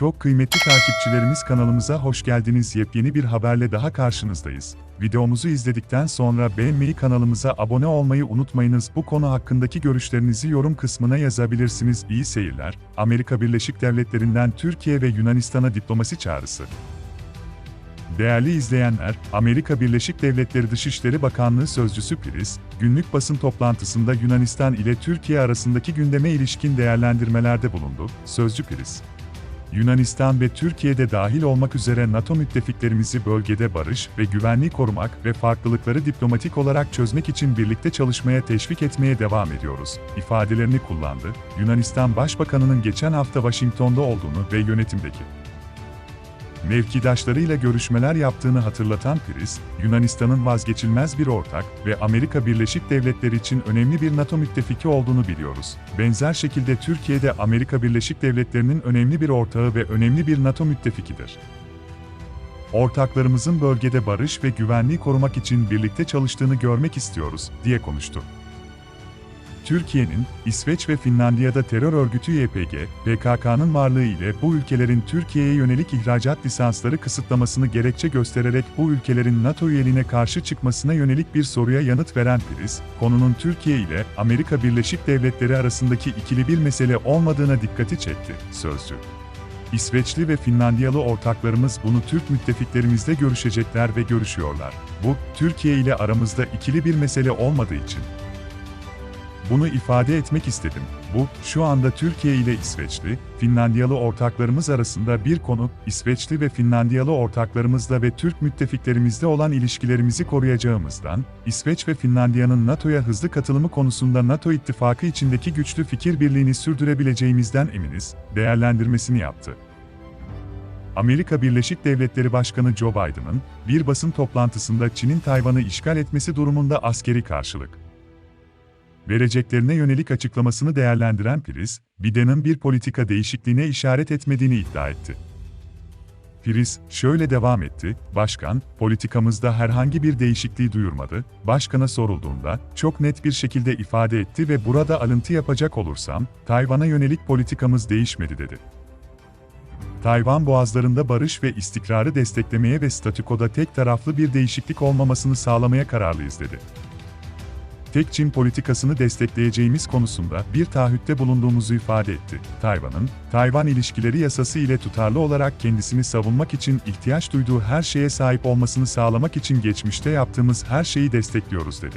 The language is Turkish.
Çok kıymetli takipçilerimiz kanalımıza hoş geldiniz. Yepyeni bir haberle daha karşınızdayız. Videomuzu izledikten sonra beğenmeyi kanalımıza abone olmayı unutmayınız. Bu konu hakkındaki görüşlerinizi yorum kısmına yazabilirsiniz. İyi seyirler. Amerika Birleşik Devletleri'nden Türkiye ve Yunanistan'a diplomasi çağrısı. Değerli izleyenler, Amerika Birleşik Devletleri Dışişleri Bakanlığı Sözcüsü Priz, günlük basın toplantısında Yunanistan ile Türkiye arasındaki gündeme ilişkin değerlendirmelerde bulundu. Sözcü Priz, Yunanistan ve Türkiye'de dahil olmak üzere NATO müttefiklerimizi bölgede barış ve güvenliği korumak ve farklılıkları diplomatik olarak çözmek için birlikte çalışmaya teşvik etmeye devam ediyoruz, ifadelerini kullandı. Yunanistan Başbakanı'nın geçen hafta Washington'da olduğunu ve yönetimdeki mevkidaşlarıyla görüşmeler yaptığını hatırlatan Priz, Yunanistan'ın vazgeçilmez bir ortak ve Amerika Birleşik Devletleri için önemli bir NATO müttefiki olduğunu biliyoruz. Benzer şekilde Türkiye de Amerika Birleşik Devletleri'nin önemli bir ortağı ve önemli bir NATO müttefikidir. Ortaklarımızın bölgede barış ve güvenliği korumak için birlikte çalıştığını görmek istiyoruz, diye konuştu. Türkiye'nin, İsveç ve Finlandiya'da terör örgütü YPG, PKK'nın varlığı ile bu ülkelerin Türkiye'ye yönelik ihracat lisansları kısıtlamasını gerekçe göstererek bu ülkelerin NATO üyeliğine karşı çıkmasına yönelik bir soruya yanıt veren Priz, konunun Türkiye ile Amerika Birleşik Devletleri arasındaki ikili bir mesele olmadığına dikkati çekti, sözcü. İsveçli ve Finlandiyalı ortaklarımız bunu Türk müttefiklerimizle görüşecekler ve görüşüyorlar. Bu, Türkiye ile aramızda ikili bir mesele olmadığı için. Bunu ifade etmek istedim. Bu, şu anda Türkiye ile İsveçli, Finlandiyalı ortaklarımız arasında bir konu, İsveçli ve Finlandiyalı ortaklarımızla ve Türk müttefiklerimizle olan ilişkilerimizi koruyacağımızdan, İsveç ve Finlandiya'nın NATO'ya hızlı katılımı konusunda NATO ittifakı içindeki güçlü fikir birliğini sürdürebileceğimizden eminiz, değerlendirmesini yaptı. Amerika Birleşik Devletleri Başkanı Joe Biden'ın, bir basın toplantısında Çin'in Tayvan'ı işgal etmesi durumunda askeri karşılık vereceklerine yönelik açıklamasını değerlendiren Priz, Biden'ın bir politika değişikliğine işaret etmediğini iddia etti. Priz, şöyle devam etti, Başkan, politikamızda herhangi bir değişikliği duyurmadı, Başkan'a sorulduğunda, çok net bir şekilde ifade etti ve burada alıntı yapacak olursam, Tayvan'a yönelik politikamız değişmedi dedi. Tayvan boğazlarında barış ve istikrarı desteklemeye ve statükoda tek taraflı bir değişiklik olmamasını sağlamaya kararlıyız dedi tek Çin politikasını destekleyeceğimiz konusunda bir taahhütte bulunduğumuzu ifade etti. Tayvan'ın, Tayvan ilişkileri yasası ile tutarlı olarak kendisini savunmak için ihtiyaç duyduğu her şeye sahip olmasını sağlamak için geçmişte yaptığımız her şeyi destekliyoruz dedi.